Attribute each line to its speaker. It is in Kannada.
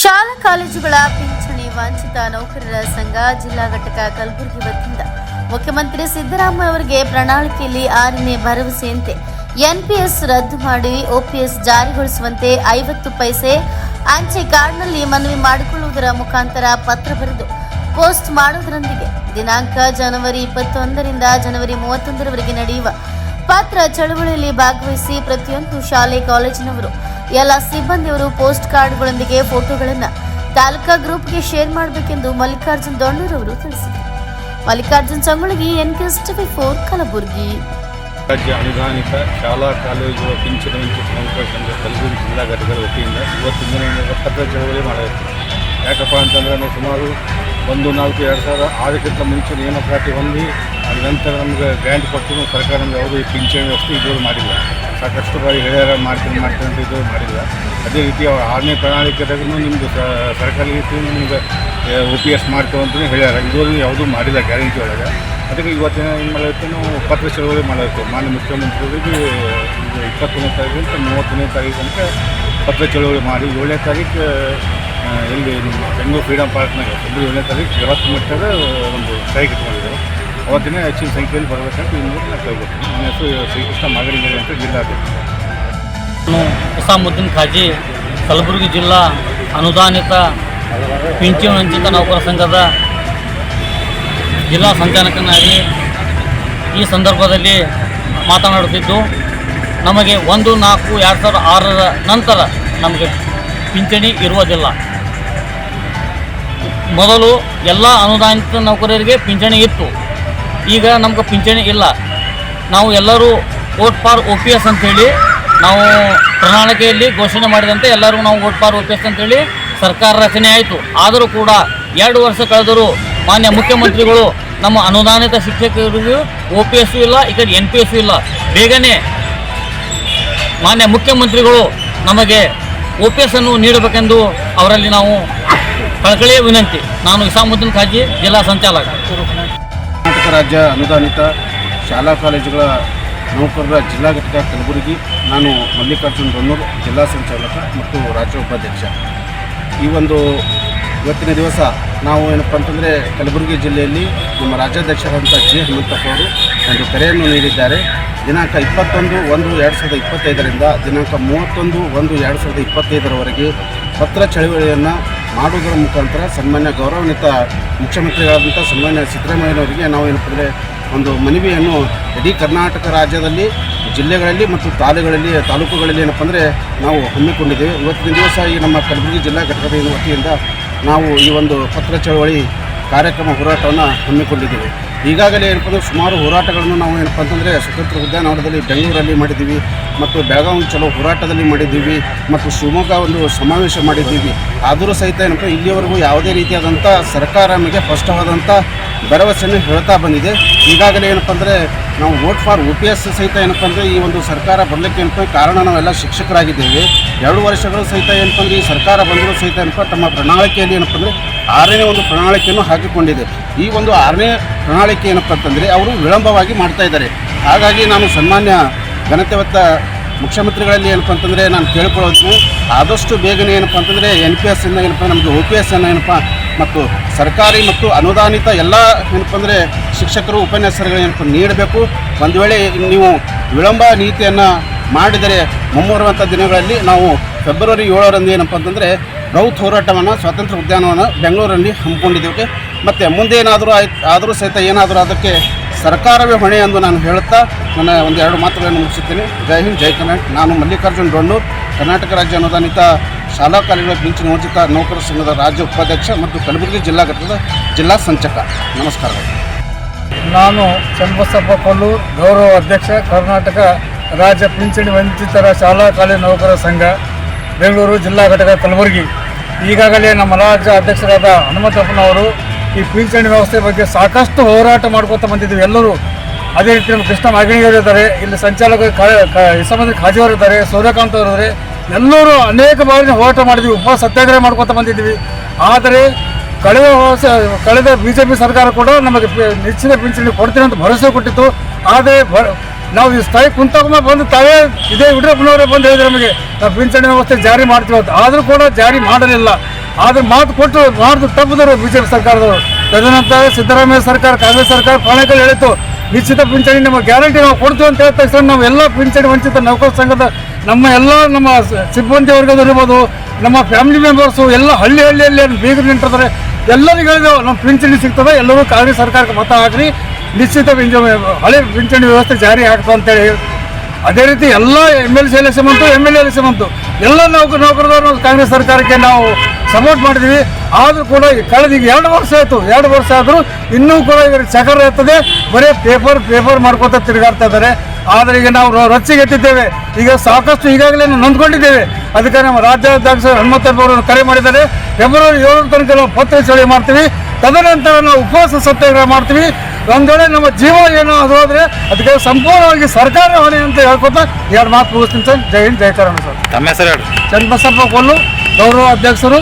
Speaker 1: ಶಾಲಾ ಕಾಲೇಜುಗಳ ಪಿಂಚಣಿ ವಂಚಿತ ನೌಕರರ ಸಂಘ ಜಿಲ್ಲಾ ಘಟಕ ಕಲಬುರಗಿ ವತಿಯಿಂದ ಮುಖ್ಯಮಂತ್ರಿ ಸಿದ್ದರಾಮಯ್ಯ ಅವರಿಗೆ ಪ್ರಣಾಳಿಕೆಯಲ್ಲಿ ಆರನೇ ಭರವಸೆಯಂತೆ ಎನ್ಪಿಎಸ್ ರದ್ದು ಮಾಡಿ ಓಪಿಎಸ್ ಜಾರಿಗೊಳಿಸುವಂತೆ ಐವತ್ತು ಪೈಸೆ ಅಂಚೆ ಕಾರ್ಡ್ನಲ್ಲಿ ಮನವಿ ಮಾಡಿಕೊಳ್ಳುವುದರ ಮುಖಾಂತರ ಪತ್ರ ಬರೆದು ಪೋಸ್ಟ್ ಮಾಡುವುದರೊಂದಿಗೆ ದಿನಾಂಕ ಜನವರಿ ಇಪ್ಪತ್ತೊಂದರಿಂದ ಜನವರಿ ಮೂವತ್ತೊಂದರವರೆಗೆ ನಡೆಯುವ ಪತ್ರ ಚಳವಳಿಯಲ್ಲಿ ಭಾಗವಹಿಸಿ ಪ್ರತಿಯೊಂದು ಶಾಲೆ, ಕಾಲೇಜಿನವರು ಎಲ್ಲ ಸಿಬ್ಬಂದಿಯವರು ಪೋಸ್ಟ್ ಕಾರ್ಡ್ಗಳೊಂದಿಗೆ ಫೋಟೋಗಳನ್ನು ತಾಲೂಕಾ ಗ್ರೂಪ್ಗೆ ಶೇರ್ ಮಾಡಬೇಕೆಂದು ಮಲ್ಲಿಕಾರ್ಜುನ್ ದೊಣ್ಣೂರವರು ತಿಳಿಸಿದರು ಮಲ್ಲಿಕಾರ್ಜುನ್ ಸಂಗೊಳಗಿ ಎನ್ಕೆಸ್ ಟಿವಿ ಫೋರ್, ಕಲಬುರಗಿ.
Speaker 2: ರಾಜ್ಯ ಅನುದಾನಿತ ಶಾಲಾ, ಕಾಲೇಜು, ಪಿಂಚಣಿ ವಂಚಿತ ನೌಕರ ಸಂಘ, ಕಲಬುರಗಿ ಜಿಲ್ಲಾ ಘಟಕದ ವತಿಯಿಂದ ಇವತ್ತಿನ ದಿನ ಪತ್ರ ಚಳವಳಿ ಮಾಡಬೇಕು ಯಾಕಪ್ಪ ಅಂತಂದ್ರೆ ನಾವು ಸುಮಾರು ಒಂದು, ನಾಲ್ಕು, ಎರಡು ಸಾವಿರ. ಆರಕ್ಕಿಂತ ಮುಂಚೆ ನೇಮಕಾತಿ ಹೊಂದಿ ನಂತರ ನಮಗೆ ಗ್ರ್ಯಾಂಟ್ ಕೊಟ್ಟು ಸರ್ಕಾರ ನಮ್ಗೆ ಯಾವುದೇ ಪಿಂಚಣಿ ವ್ಯವಸ್ಥೆ ಇದುವರೆಗೂ ಮಾಡಿಲ್ಲ. ಸಾಕಷ್ಟು ಬಾರಿ ಹೇಳ್ಯಾರ ಮಾಡ್ತೀನಿ ಮಾಡ್ತೀನಿ ಅಂತ ಮಾಡಿಲ್ಲ. ಅದೇ ರೀತಿ ಅವ್ರ ಆರನೇ ಪ್ರಣಾಳಿಕೆದಾಗೂ ನಿಮ್ಮದು ಸರ್ಕಾರಿ ರೀತಿಯಲ್ಲಿ ನಿಮ್ಗೆ ಒ ಪಿ ಎಸ್ ಮಾಡ್ತೇವೆ ಅಂತಲೇ ಹೇಳ್ಯಾರ. ಇದುವರೆಗೂ ಯಾವುದೂ ಮಾಡಿಲ್ಲ ಗ್ಯಾರಂಟಿ ಒಳಗೆ. ಅದಕ್ಕೆ ಇವತ್ತಿನ ಏನು ಮಾಡಬೇಕು ನಾವು ಪತ್ರ ಚಳವಳಿ ಮಾಡಬೇಕು ಮಾನ್ಯ ಮುಖ್ಯಮಂತ್ರಿಗಳಿಗೆ ಇಪ್ಪತ್ತನೇ ತಾರೀಕಿಂದ ಮೂವತ್ತನೇ ತಾರೀಕು ತನಕ ಪತ್ರ ಚಳವಳಿ ಮಾಡಿ. ಏಳನೇ ತಾರೀಕು ನಮ್ಮ ಬೆಂಗಳೂರು ಫ್ರೀಡಮ್ ಪಾರ್ಕ್ನಾಗ ಫೆಬ್ರವರಿ ಏಳನೇ ತಾರೀಕು ಬೃಹತ್ ಮಟ್ಟದ ಒಂದು ಸ್ಟ್ರೈಕ್ ಇಟ್ಕೊಂಡಿದ್ದೇವೆ ಅವತ್ತಿನ ಹೆಚ್ಚಿನ ಸಂಖ್ಯೆಯಲ್ಲಿ ಬರಬೇಕಂತ ಇನ್ನು ನಾನು ಕೇಳ್ಬೇಕು ನನ್ನ ಹೆಸರು ಶ್ರೀಕೃಷ್ಣ ಮಾಗಡಿಗೇರಿ ಅಂತ ಜಿಲ್ಲಾಧ್ಯಕ್ಷ
Speaker 3: ನಾನು ಹೊಸಾಮುದ್ದೀನ್ ಖಾಜಿ, ಕಲಬುರಗಿ ಜಿಲ್ಲಾ ಅನುದಾನಿತ ಪಿಂಚಣಿ ವಂಚಿತ ನೌಕರ ಸಂಘದ ಜಿಲ್ಲಾ ಸಂಚಾಲಕನಾಗಿ ಈ ಸಂದರ್ಭದಲ್ಲಿ ಮಾತನಾಡುತ್ತಿದ್ದು, ನಮಗೆ ಒಂದು, ನಾಲ್ಕು, ಎರಡು ಸಾವಿರದ ಆರರ ನಂತರ ನಮಗೆ ಪಿಂಚಣಿ ಇರುವುದಿಲ್ಲ ಮೊದಲು ಎಲ್ಲ ಅನುದಾನಿತ ನೌಕರರಿಗೆ ಪಿಂಚಣಿ ಇತ್ತು. ಈಗ ನಮ್ಗೆ ಪಿಂಚಣಿ ಇಲ್ಲ. ನಾವು ಎಲ್ಲರೂ vote for O P S ಅಂಥೇಳಿ ನಾವು ಪ್ರಣಾಳಿಕೆಯಲ್ಲಿ ಘೋಷಣೆ ಮಾಡಿದಂತೆ ಎಲ್ಲರೂ ನಾವು vote for O P S ಅಂಥೇಳಿ ಸರ್ಕಾರ ರಚನೆ ಆಯಿತು. ಆದರೂ ಕೂಡ ಎರಡು ವರ್ಷ ಕಳೆದರೂ ಮಾನ್ಯ ಮುಖ್ಯಮಂತ್ರಿಗಳು ನಮ್ಮ ಅನುದಾನಿತ ಶಿಕ್ಷಕರಿಗೂ ಒ ಪಿ ಎಸ್ಸು ಇಲ್ಲ, ಈ ಕಡೆ ಎನ್ ಪಿ ಎಸ್ಸು ಇಲ್ಲ. ಬೇಗನೆ ಮಾನ್ಯ ಮುಖ್ಯಮಂತ್ರಿಗಳು ನಮಗೆ ಒ ಪಿ ಎಸ್ ಅನ್ನು ನೀಡಬೇಕೆಂದು ಅವರಲ್ಲಿ ನಾವು ಕಳಕಳಿಯ ವಿನಂತಿ. ನಾನು ಇಸಾಮುದ್ದೀನ್ ಖಾಜಿ, ಜಿಲ್ಲಾ ಸಂಚಾಲಕ.
Speaker 4: ಕರ್ನಾಟಕ ರಾಜ್ಯ ಅನುದಾನಿತ ಶಾಲಾ ಕಾಲೇಜುಗಳ ನೌಕರರ ಜಿಲ್ಲಾ ಘಟಕ ಕಲಬುರಗಿ, ನಾನು ಮಲ್ಲಿಕಾರ್ಜುನ್ ಬನ್ನೂರು, ಜಿಲ್ಲಾ ಸಂಚಾಲಕ ಮತ್ತು ರಾಜ್ಯ ಉಪಾಧ್ಯಕ್ಷ. ಈ ಒಂದು ಇವತ್ತಿನ ದಿವಸ ನಾವು ಏನಪ್ಪ ಅಂತಂದರೆ ಕಲಬುರಗಿ ಜಿಲ್ಲೆಯಲ್ಲಿ ನಮ್ಮ ರಾಜ್ಯಾಧ್ಯಕ್ಷರಾದಂಥ ಜಿ. ಹನುಮಂತಪ್ಪ ಅವರು ಒಂದು ಕರೆಯನ್ನು ನೀಡಿದ್ದಾರೆ. ದಿನಾಂಕ ಇಪ್ಪತ್ತೊಂದು ಒಂದು ಎರಡು ಸಾವಿರದ ಇಪ್ಪತ್ತೈದರಿಂದ ದಿನಾಂಕ ಮೂವತ್ತೊಂದು ಒಂದು ಎರಡು ಸಾವಿರದ ಇಪ್ಪತ್ತೈದರವರೆಗೆ ಪತ್ರ ಚಳವಳಿಯನ್ನು ಮಾಡುವುದರ ಮುಖಾಂತರ ಸನ್ಮಾನ್ಯ ಗೌರವಾನ್ವಿತ ಮುಖ್ಯಮಂತ್ರಿಗಳಾದಂಥ ಸನ್ಮಾನ್ಯ ಸಿದ್ದರಾಮಯ್ಯನವರಿಗೆ ನಾವು ಏನಪ್ಪ ಒಂದು ಮನವಿಯನ್ನು ಇಡೀ ಕರ್ನಾಟಕ ರಾಜ್ಯದಲ್ಲಿ, ಜಿಲ್ಲೆಗಳಲ್ಲಿ ಮತ್ತು ತಾಲೂಗಳಲ್ಲಿ ತಾಲೂಕುಗಳಲ್ಲಿ ಏನಪ್ಪ ಅಂದರೆ ನಾವು ಹಮ್ಮಿಕೊಂಡಿದ್ದೇವೆ. ಇವತ್ತಿನ ದಿವಸ ಈ ನಮ್ಮ ಕಲಬುರಗಿ ಜಿಲ್ಲಾ ಘಟಕದ ವತಿಯಿಂದ ನಾವು ಈ ಒಂದು ಪತ್ರ ಚಳವಳಿ ಕಾರ್ಯಕ್ರಮ ಹೋರಾಟವನ್ನು ಹಮ್ಮಿಕೊಂಡಿದ್ದೇವೆ. ಈಗಾಗಲೇ ಏನಪ್ಪ ಸುಮಾರು ಹೋರಾಟಗಳನ್ನು ನಾವು ಏನಪ್ಪ ಅಂತಂದರೆ ಸ್ವತಂತ್ರ ಉದ್ಯಾನವನದಲ್ಲಿ ಬೆಂಗಳೂರಲ್ಲಿ ಮಾಡಿದ್ದೀವಿ ಮತ್ತು ಬೆಳಗಾವಿ ಚಲೋ ಹೋರಾಟದಲ್ಲಿ ಮಾಡಿದ್ದೀವಿ ಮತ್ತು ಶಿವಮೊಗ್ಗ ಒಂದು ಸಮಾವೇಶ ಮಾಡಿದ್ದೀವಿ. ಆದರೂ ಸಹಿತ ಏನಪ್ಪ ಇಲ್ಲಿಯವರೆಗೂ ಯಾವುದೇ ರೀತಿಯಾದಂಥ ಸರ್ಕಾರ ನಮಗೆ ಸ್ಪಷ್ಟವಾದಂಥ ಭರವಸೆಯನ್ನು ಹೇಳ್ತಾ ಬಂದಿದೆ. ಈಗಾಗಲೇ ಏನಪ್ಪ ಅಂದರೆ ನಾವು vote for O P S ಸಹಿತ ಏನಪ್ಪ ಅಂದರೆ ಈ ಒಂದು ಸರ್ಕಾರ ಬರಲಿಕ್ಕೆ ಏನಪ್ಪ ಕಾರಣ ನಾವೆಲ್ಲ ಶಿಕ್ಷಕರಾಗಿದ್ದೇವೆ. ಎರಡು ವರ್ಷಗಳು ಸಹಿತ ಏನಪ್ಪ ಅಂದರೆ ಈ ಸರ್ಕಾರ ಬಂದರೂ ಸಹಿತ ಏನಪ್ಪ ತಮ್ಮ ಪ್ರಣಾಳಿಕೆಯಲ್ಲಿ ಏನಪ್ಪ ಅಂದರೆ ಆರನೇ ಒಂದು ಪ್ರಣಾಳಿಕೆಯನ್ನು ಹಾಕಿಕೊಂಡಿದೆ. ಈ ಒಂದು ಆರನೇ ಪ್ರಣಾಳಿಕೆ ಏನಪ್ಪ ಅಂತಂದರೆ ಅವರು ವಿಳಂಬವಾಗಿ ಮಾಡ್ತಾ ಇದ್ದಾರೆ. ಹಾಗಾಗಿ ನಾನು ಸನ್ಮಾನ್ಯ ಘನತೆವತ್ತ ಮುಖ್ಯಮಂತ್ರಿಗಳಲ್ಲಿ ಏನಪ್ಪ ಅಂತಂದರೆ ನಾನು ಕೇಳ್ಕೊಳ್ಳೋದು ಆದಷ್ಟು ಬೇಗನೆ ಏನಪ್ಪ ಅಂತಂದರೆ ಎನ್ ಪಿ ಎಸ್ ಏನಪ್ಪ ನಮಗೆ ಒ ಪಿ ಎಸ್ ಅನ್ನು ಏನಪ್ಪ ಮತ್ತು ಸರ್ಕಾರಿ ಮತ್ತು ಅನುದಾನಿತ ಎಲ್ಲ ಏನಪ್ಪ ಅಂದರೆ ಶಿಕ್ಷಕರು ಉಪನ್ಯಾಸಕರು ಏನಪ್ಪ ನೀಡಬೇಕು. ಒಂದು ವೇಳೆ ನೀವು ವಿಳಂಬ ನೀತಿಯನ್ನು ಮಾಡಿದರೆ ಮುಂಬರುವಂಥ ದಿನಗಳಲ್ಲಿ ನಾವು ಫೆಬ್ರವರಿ ಏಳರಂದು ಏನಪ್ಪ ಅಂತಂದರೆ ರೌತ್ ಹೋರಾಟವನ್ನು, ಸ್ವಾತಂತ್ರ್ಯ ಉದ್ಯಾನವನ ಬೆಂಗಳೂರಲ್ಲಿ ಹಮ್ಮಿಕೊಂಡಿದ್ದೇವೆ. ಮತ್ತು ಮುಂದೇನಾದರೂ ಆಯ್ತು, ಆದರೂ ಸಹಿತ ಏನಾದರೂ ಅದಕ್ಕೆ ಸರ್ಕಾರವೇ ಹೊಣೆ ಎಂದು ನಾನು ಹೇಳುತ್ತಾ ನನ್ನ ಒಂದು ಎರಡು ಮಾತುಗಳನ್ನು ಮುಗಿಸುತ್ತೇನೆ. ಜೈ ಹಿಂದ್, ಜೈ ಕರ್ನಾಟಕ. ನಾನು ಮಲ್ಲಿಕಾರ್ಜುನ್ ಡೊಣ್ಣು ಕರ್ನಾಟಕ ರಾಜ್ಯ ಅನುದಾನಿತ ಶಾಲಾ ಕಾಲೇಜುಗಳ ಪಿಂಚಣಿ ವಂಚಿತ ನೌಕರ ಸಂಘದ ರಾಜ್ಯ ಉಪಾಧ್ಯಕ್ಷ ಮತ್ತು ಕಲಬುರಗಿ ಜಿಲ್ಲಾ ಘಟಕದ ಜಿಲ್ಲಾ ಸಂಚಕ ನಮಸ್ಕಾರಗಳು.
Speaker 5: ನಾನು ಚನ್ನಬಸಪ್ಪ ಕೊಲ್ಲೂರು ಗೌರವ ಅಧ್ಯಕ್ಷ, ಕರ್ನಾಟಕ ರಾಜ್ಯ ಪಿಂಚಣಿ ವಂಚಿತರ ಶಾಲಾ ಕಾಲೇಜು ನೌಕರರ ಸಂಘ, ಬೆಂಗಳೂರು ಜಿಲ್ಲಾ ಘಟಕ ಕಲಬುರಗಿ. ಈಗಾಗಲೇ ನಮ್ಮ ರಾಜ್ಯ ಅಧ್ಯಕ್ಷರಾದ ಹನುಮಂತಪ್ಪನವರು ಈ ಪಿಂಚಣಿ ವ್ಯವಸ್ಥೆ ಬಗ್ಗೆ ಸಾಕಷ್ಟು ಹೋರಾಟ ಮಾಡ್ಕೋತಾ ಬಂದಿದ್ದೀವಿ ಎಲ್ಲರೂ. ಅದೇ ರೀತಿ ನಮ್ಮ ಕೃಷ್ಣ ಇದ್ದಾರೆ, ಇಲ್ಲಿ ಸಂಚಾಲಕ ಖಾಜಿಯವರು ಇದ್ದಾರೆ, ಸೂರ್ಯಕಾಂತ್ ಅವರು ಇದ್ದಾರೆ. ಎಲ್ಲರೂ ಅನೇಕ ಬಾರಿ ಹೋರಾಟ ಮಾಡಿದ್ವಿ, ಉಪ ಸತ್ಯಾಗ್ರಹ ಮಾಡ್ಕೋತಾ ಬಂದಿದ್ದೀವಿ. ಆದರೆ ಕಳೆದ ವರ್ಷ, ಕಳೆದ ಬಿ ಜೆ ಪಿ ಸರ್ಕಾರ ಕೂಡ ನಮಗೆ ನೆಚ್ಚಿನ ಪಿಂಚಣಿ ಕೊಡ್ತೀನಿ ಅಂತ ಭರವಸೆ ಕೊಟ್ಟಿತ್ತು. ಆದರೆ ನಾವು ಈ ಸ್ಥಾಯಿ ಕುಂತಾಗ ಬಂದು ತಾವೇ ಇದೇ ಯಡಿಯೂರಪ್ಪನವರೇ ಬಂದು ಹೇಳಿದ್ರೆ ನಮಗೆ, ನಾವು ಪಿಂಚಣಿ ವ್ಯವಸ್ಥೆ ಜಾರಿ ಮಾಡ್ತೀವಿ ಅಂತ. ಆದರೂ ಕೂಡ ಜಾರಿ ಮಾಡಲಿಲ್ಲ. ಆದ್ರೆ ಮಾತು ಕೊಟ್ಟು ಮಾಡಿದ್ರು ತಪ್ಪಿದರು ಬಿಜೆಪಿ ಸರ್ಕಾರದವರು. ತದನಂತರ ಸಿದ್ದರಾಮಯ್ಯ ಸರ್ಕಾರ, ಕಾಂಗ್ರೆಸ್ ಸರ್ಕಾರ ಪ್ರಣಾಳಿಕೆಯಲ್ಲಿ ಹೇಳಿತ್ತು ನಿಶ್ಚಿತ ಪಿಂಚಣಿ ನಮ್ಮ ಗ್ಯಾರಂಟಿ ನಾವು ಕೊಡ್ತೀವಿ ಅಂತ ಹೇಳಿದ ತಕ್ಷಣ ನಾವು ಎಲ್ಲ ಪಿಂಚಣಿ ವಂಚಿತ ನೌಕರ ಸಂಘದ, ನಮ್ಮ ಎಲ್ಲ ನಮ್ಮ ಸಿಬ್ಬಂದಿ ವರ್ಗದವ್ರು ಇರ್ಬೋದು, ನಮ್ಮ ಫ್ಯಾಮಿಲಿ ಮೆಂಬರ್ಸು ಎಲ್ಲ ಹಳ್ಳಿ ಹಳ್ಳಿಯಲ್ಲಿ ಬೀಗರು ನಿಂತಿರ್ತಾರೆ. ಎಲ್ಲರಿಗೂ ಹೇಳಿದೆವು, ನಮ್ಮ ಪಿಂಚಣಿ ಸಿಗ್ತದೆ, ಎಲ್ಲರೂ ಕಾಂಗ್ರೆಸ್ ಸರ್ಕಾರಕ್ಕೆ ಮತ ಹಾಕ್ರಿ. ನಿಶ್ಚಿತ ಪಿಂಚಣಿ ಹಳೆ ಪಿಂಚಣಿ ವ್ಯವಸ್ಥೆ ಜಾರಿ ಆಗ್ತದೆ ಅಂತೇಳಿ ಅದೇ ರೀತಿ ಎಲ್ಲ ಎಂ ಎಲ್ ಸಿ ಎಲೆಕ್ಷನ್ ಬಂತು ಎಂ ಎಲ್ ಎಲೆಕ್ಷನ್ ಬಂತು. ಎಲ್ಲ ನೌಕರ ನೌಕರದವರು ಕಾಂಗ್ರೆಸ್ ಸರ್ಕಾರಕ್ಕೆ ನಾವು ಸಪೋರ್ಟ್ ಮಾಡಿದ್ವಿ. ಆದರೂ ಕೂಡ ಕಳೆದ ಈಗ ಎರಡು ವರ್ಷ ಆಯಿತು. ಎರಡು ವರ್ಷ ಆದರೂ ಇನ್ನೂ ಕೂಡ ಇವರು ಚಕರ ಇರ್ತದೆ. ಬರೀ ಪೇಪರ್ ಪೇಪರ್ ಮಾಡ್ಕೊತ ತಿರುಗಾಡ್ತಾ ಇದ್ದಾರೆ. ಆದರೆ ಈಗ ನಾವು ರೊಚ್ಚಿಗೆ ರೊಚ್ಚಿಗೆಟ್ಟಿದ್ದೇವೆ ಈಗ ಸಾಕಷ್ಟು ಈಗಾಗಲೇ ನೊಂದ್ಕೊಂಡಿದ್ದೇವೆ. ಅದಕ್ಕೆ ನಮ್ಮ ರಾಜ್ಯಾಧ್ಯಕ್ಷ ಹನುಮಂತಪ್ಪ ಅವರನ್ನು ಕರೆ ಮಾಡಿದ್ದಾರೆ. ಫೆಬ್ರವರಿ ಏಳರ ತನಕ ನಾವು ಪತ್ರ ಚಳಿ ಮಾಡ್ತೀವಿ. ತದನಂತರ ನಾವು ಉಪವಾಸ ಸತ್ಯಾಗ್ರಹ ಮಾಡ್ತೀವಿ. ಒಂದ್ ವೇಳೆ ನಮ್ಮ ಜೀವ ಏನು ಅದು ಹೋದ್ರೆ ಅದಕ್ಕೆ ಸಂಪೂರ್ಣವಾಗಿ ಸರ್ಕಾರ ಹೊಣೆ ಅಂತ ಹೇಳ್ಕೊತಾ ಎರಡು ಮಾತು ಮುಗಿಸ್ತೀನಿ ಸರ್. ಜೈ ಹಿಂದ್ ಜೈ ಸರ್
Speaker 6: ತಮ್ಮ ಹೆಸರು ಹೇಳಿ.
Speaker 5: ಚನ್ನಬಸಪ್ಪ ಕೊಲ್ಲು ಗೌರವ ಅಧ್ಯಕ್ಷರು